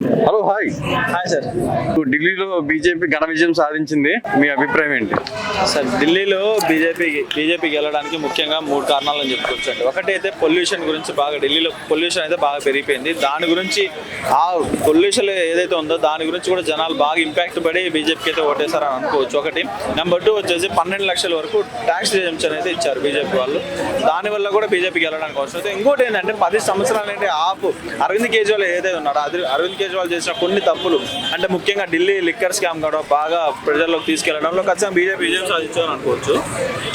Hello hi. Hi sir. ఢిల్లీలో BJP ఘన విజయం సాధించింది. మీ అభిప్రాయం ఏంటి? సార్ ఢిల్లీలో బీజేపీ బీజేపీ గెలవడానికి ముఖ్యంగా మూడు కారణాలను చెప్పుకోవచ్చు అండి ఒకటి అయితే పొల్యూషన్ గురించి బాగా ఢిల్లీలో పొల్యూషన్ అయితే బాగా పెరిగిపోయింది. దాని గురించి ఆ పొల్యూషన్ ఏదైతే ఉందో దాని గురించి కూడా జనాలు బాగా ఇంపాక్ట్ పడి బీజేపీకి అయితే ఓటేశారని అనుకోవచ్చు. ఒకటి. నెంబర్ టూ వచ్చేసి పన్నెండు లక్షల వరకు ట్యాక్స్ రిజంప్షన్ అయితే ఇచ్చారు బీజేపీ వాళ్ళు. దానివల్ల కూడా బీజేపీకి వెళ్ళడానికి అవసరం అయితే. ఇంకోటి ఏంటంటే పది సంవత్సరాలు ఏంటి ఆపు. అరవింద్ కేజ్రీవాల్ ఏదైతే ఉన్నాడో అది అరవింద్ కేజ్రీవాల్ చేసిన కొన్ని తప్పులు అంటే ముఖ్యంగా ఢిల్లీ లిక్కర్ స్కామ్ కూడా బాగా ప్రజల్లోకి తీసుకెళ్ళడంలో ఖచ్చితంగా బీజేపీ విజయం సాధించాలని అనుకోవచ్చు.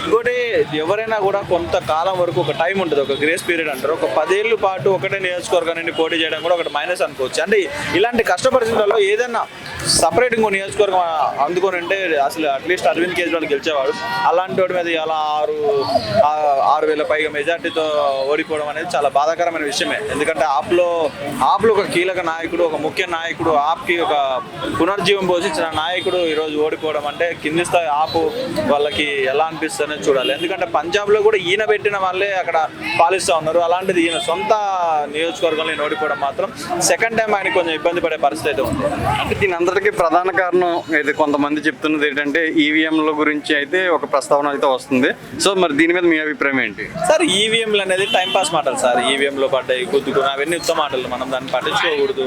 ఇంకోటి ఎవరైనా కూడా కొంతకాలం వరకు ఒక టైం ఉంటుంది ఒక గ్రేస్ పీరియడ్ అంటారు. ఒక పదేళ్ళు పాటు ఒకటే నియోజకవర్గాన్ని పోటీ చేయడం కూడా ఒకటి మైనస్ అనుకోవచ్చు. అంటే ఇలాంటి కష్ట పరిస్థితుల్లో ఏదైనా సపరేట్ ఇంకో నియోజకవర్గం అందుకొని ఉంటే అసలు అట్లీస్ట్ అరవింద్ కేజ్రీవాల్ గెలిచేవాడు. అలాంటి వాడి మీద అలా ఆరు వేల పైగా మెజార్టీతో ఓడిపోవడం అనేది చాలా బాధాకరమైన విషయమే. ఎందుకంటే ఆప్లో ఆప్లో ఒక కీలక నాయకుడు ఒక ముఖ్య నాయకుడు ఆప్కి ఒక పునర్జీవం పోషించిన నాయకుడు ఈరోజు ఓడిపోవడం అంటే కింది స్థాయి ఆపు వాళ్ళకి ఎలా అనిపిస్తుందో చూడాలి. ఎందుకంటే పంజాబ్లో కూడా ఈయన పెట్టిన వాళ్ళే అక్కడ పాలిస్తూ ఉన్నారు. అలాంటిది ఈయన సొంత నియోజకవర్గంలో ఈయన ఓడిపోవడం మాత్రం సెకండ్ టైం ఆయన కొంచెం ఇబ్బంది పడే పరిస్థితి అయితే ఉంది. అంటే దీని అందరికీ ప్రధాన కారణం అయితే కొంతమంది చెప్తున్నది ఏంటంటే ఈవీఎంల గురించి అయితే ఒక ప్రస్తావన అయితే వస్తుంది. సో మరి దీని మీద మీ అభిప్రాయం ఏంటి? సార్ ఈవీఎంలు అనేది టైం పాస్ మాటలు సార్. ఈవీఎంలో పడ్డాయి గుద్దుకుని అవన్నీ ఉత్తమ మాటలు. మనం దాన్ని పట్టించుకోకూడదు.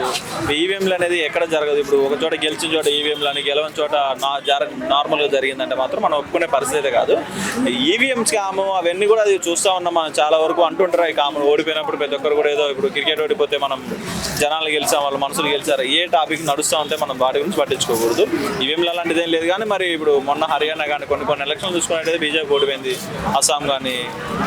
ఈవీఎంలు అనేది ఎక్కడ జరగదు? ఇప్పుడు ఒక చోట గెలిచిన చోట ఈవీఎంలు అని గెలవని చోట నా జర నార్మల్గా జరిగిందంటే మాత్రం మనం ఒప్పుకునే పరిస్థితి కాదు. ఈవీఎం స్కామ్ అవన్నీ కూడా అది చూస్తూ ఉన్నాం మనం చాలా వరకు అంటుంటారు ఈ కామన్ ఓడిపోయినప్పుడు ప్రతి ఒక్కరు కూడా ఏదో ఇప్పుడు క్రికెట్ ఓడిపోతే మనం జనాలు గెలిచాం వాళ్ళ మనసులు గెలిచారు. ఏ టాపిక్ నడుస్తూ ఉంటే మనం వాటి గురించి పట్టించుకోకూడదు. ఈవీఎంలు అలాంటిది ఏం లేదు కానీ మరి ఇప్పుడు మొన్న హర్యానా కానీ కొన్ని కొన్ని ఎలక్షన్లు చూసుకున్నట్టయితే బీజేపీ ఓడిపోయింది. అస్సాం కానీ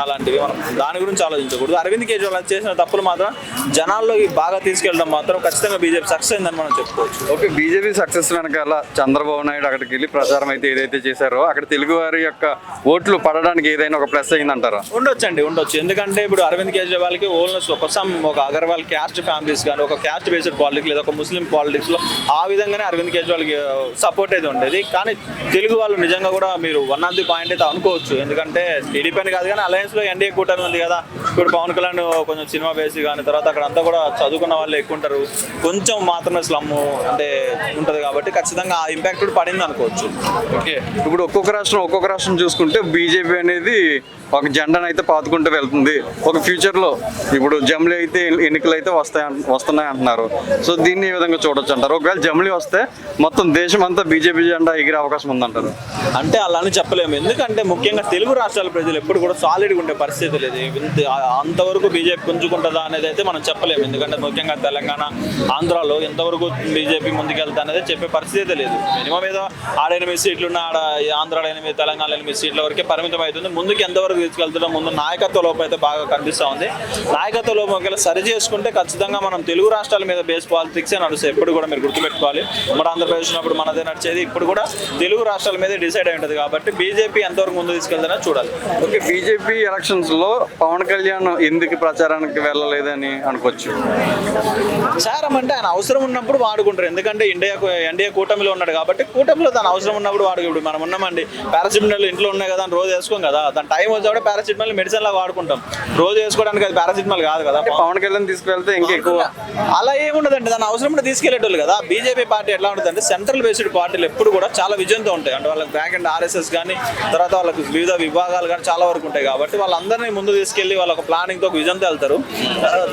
అలాంటివి మనం దాని గురించి ఆలోచించకూడదు. అరవింద్ కేజ్రీవాల్ చేసిన తప్పులు మాత్రం జనాల్లోకి బాగా తీసుకెళ్ళడం మాత్రం ఖచ్చితంగా బీజేపీ సక్సెస్ అయిందని మనం చెప్పుకోవచ్చు. ఓకే బీజేపీ సక్సెస్ వెనకాల చంద్రబాబు నాయుడు అక్కడికి వెళ్ళి ప్రచారం అయితే ఏదైతే చేశారో అక్కడ తెలుగు వారి యొక్క ఓట్లు పడడానికి ఏదైనా ఒక ప్లస్ అయిందంటారా? ఉండొచ్చు అండి ఉండొచ్చు. ఎందుకంటే ఇప్పుడు అరవింద్ కేజ్రీవాల్కి ఓన్లెస్ ఒక సమ్ ఒక అగర్వాల్ క్యాస్ట్ ఫ్యామిలీస్ కానీ ఒక క్యాస్ట్ బేస్డ్ పాలిటిక్స్ లేదా ఒక ముస్లిం పాలిటిక్స్లో ఆ విధంగానే అరవింద్ కేజ్రీవాల్కి సపోర్ట్ అయితే ఉండేది. కానీ తెలుగు వాళ్ళు నిజంగా కూడా మీరు వన్ ఆఫ్ ది పాయింట్ అయితే అనుకోవచ్చు. ఎందుకంటే టీడీపీ అని కాదు కానీ అలయన్స్ లో ఎన్డీఏ కూటమి ఉంది కదా. ఇప్పుడు పవన్ కళ్యాణ్ కొంచెం సినిమా బేస్ కానీ తర్వాత అక్కడ అంతా కూడా చదువుకున్న వాళ్ళు ఎక్కువ ఉంటారు. కొంచెం మాత్రమే స్లమ్ అంటే ఉంటది కాబట్టి ఖచ్చితంగా ఆ ఇంపాక్ట్ కూడా పడింది అనుకోవచ్చు ఓకే. ఇప్పుడు ఒక్కొక్క రాష్ట్రం ఒక్కొక్క రాష్ట్రం చూసుకుంటే బీజేపీ అనేది ఒక జెండాను అయితే పాతుకుంటూ వెళ్తుంది. ఒక ఫ్యూచర్లో ఇప్పుడు జమ్లీ అయితే ఎన్నికలు అయితే వస్తాయి వస్తున్నాయి అంటున్నారు. సో దీన్ని ఈ విధంగా చూడొచ్చు అంటారు? ఒకవేళ జమ్లీ వస్తే మొత్తం దేశం అంతా బీజేపీ జెండా ఎగిరే అవకాశం ఉందంటారు. అంటే అలా అని చెప్పలేము. ఎందుకంటే ముఖ్యంగా తెలుగు రాష్ట్రాల ప్రజలు ఎప్పుడు కూడా సాలిడ్గా ఉండే పరిస్థితి లేదు. అంతవరకు బీజేపీ పుంజుకుంటుందా అనేది అయితే మనం చెప్పలేము. ఎందుకంటే ముఖ్యంగా తెలంగాణ ఆంధ్రాలో ఎంతవరకు బీజేపీ ముందుకెళ్తా అనేది చెప్పే పరిస్థితి లేదు. మినిమం ఏదో ఆడ ఎనిమిది సీట్లు ఉన్న ఆడ ఈ ఆంధ్రాలో ఎనిమిది తెలంగాణ ఎనిమిది సీట్ల వరకే పరిమితం అవుతుంది ముందుకు ఎంతవరకు తీసుకెళ్తుందో ముందు నాయకత్వ లోపం అయితే బాగా కనిపిస్తూ ఉంది. నాయకత్వ లోపం ఒకవేళ సరి చేసుకుంటే ఖచ్చితంగా మనం తెలుగు రాష్ట్రాల మీద బేస్ పాలిటిక్సే నడుస్తాయి ఎప్పుడు కూడా మీరు గుర్తుపెట్టుకోవాలి. ఉమ్మడి ఆంధ్రప్రదేశ్ ఉన్నప్పుడు మనదే నడిచేది ఇప్పుడు కూడా తెలుగు రాష్ట్రాల మీదే డిసైడ్ అయి ఉంటుంది కాబట్టి బీజేపీ ఎంతవరకు ముందు తీసుకెళ్తానో చూడాలి. ఓకే బీజేపీ ఎలక్షన్స్లో పవన్ కళ్యాణ్ ఎందుకు ప్రచారానికి వెళ్ళలేదని అనుకోవచ్చు. ప్రచారం అంటే ఆయన అవసరం ఉన్నప్పుడు వాడుకుంటారు. ఎందుకంటే ఇండియా ఎన్డీఏ కూటమిలో ఉన్నాడు కాబట్టి కూటమిలో దాని అవసరం ఉన్నప్పుడు వాడు ఇప్పుడు మనం ఉన్నామండి పారాసిటమాల్ ఇంట్లో ఉన్నాయి కదా రోజు వేసుకోం కదా. దాని టైం వచ్చేప్పుడు పారాసిటమాల్ మెడిసిన్ లాగా వాడుకుంటాం. రోజు వేసుకోవడానికి అది పారాసిటమాల్ కాదు కదా. పవన్ కళ్యాణ్ తీసుకువెళ్తే ఇంకా ఎక్కువ. అలా ఏముండదండి దాని అవసరం ఉంటే తీసుకెళ్ళేటోళ్ళు కదా. బీజేపీ పార్టీ ఎట్లా ఉంటుంది అంటే సెంట్రల్ బేస్డ్ పార్టీలు ఎప్పుడు కూడా చాలా విజయంతో ఉంటాయి. అంటే వాళ్ళకి బ్యాక్ అండ్ ఆర్ఎస్ఎస్ కానీ తర్వాత వాళ్ళకి వివిధ విభాగాలు కానీ చాలా వరకు ఉంటాయి కాబట్టి వాళ్ళందరినీ ముందు తీసుకెళ్ళి వాళ్ళ ఒక ప్లానింగ్తో ఒక విజయంతో వెళ్తారు.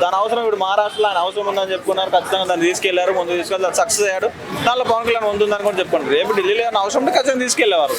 దాని అవసరం ఇప్పుడు మహారాష్ట్రలో ఆయన అవసరం ఉందని చెప్పుకున్నారు. ఖచ్చితంగా దాన్ని తీసుకెళ్ళారు ముందు తీసుకెళ్ళి సక్సెస్ అయ్యాడు. దానిలో పవన్ కళ్యాణ్ ఉంటుందని కూడా చెప్పుకుంటారు రేపు ఢిల్లీలో ఏమైనా అవసరం ఉంటే ఖచ్చితంగా తీసుకెళ్ళేవారు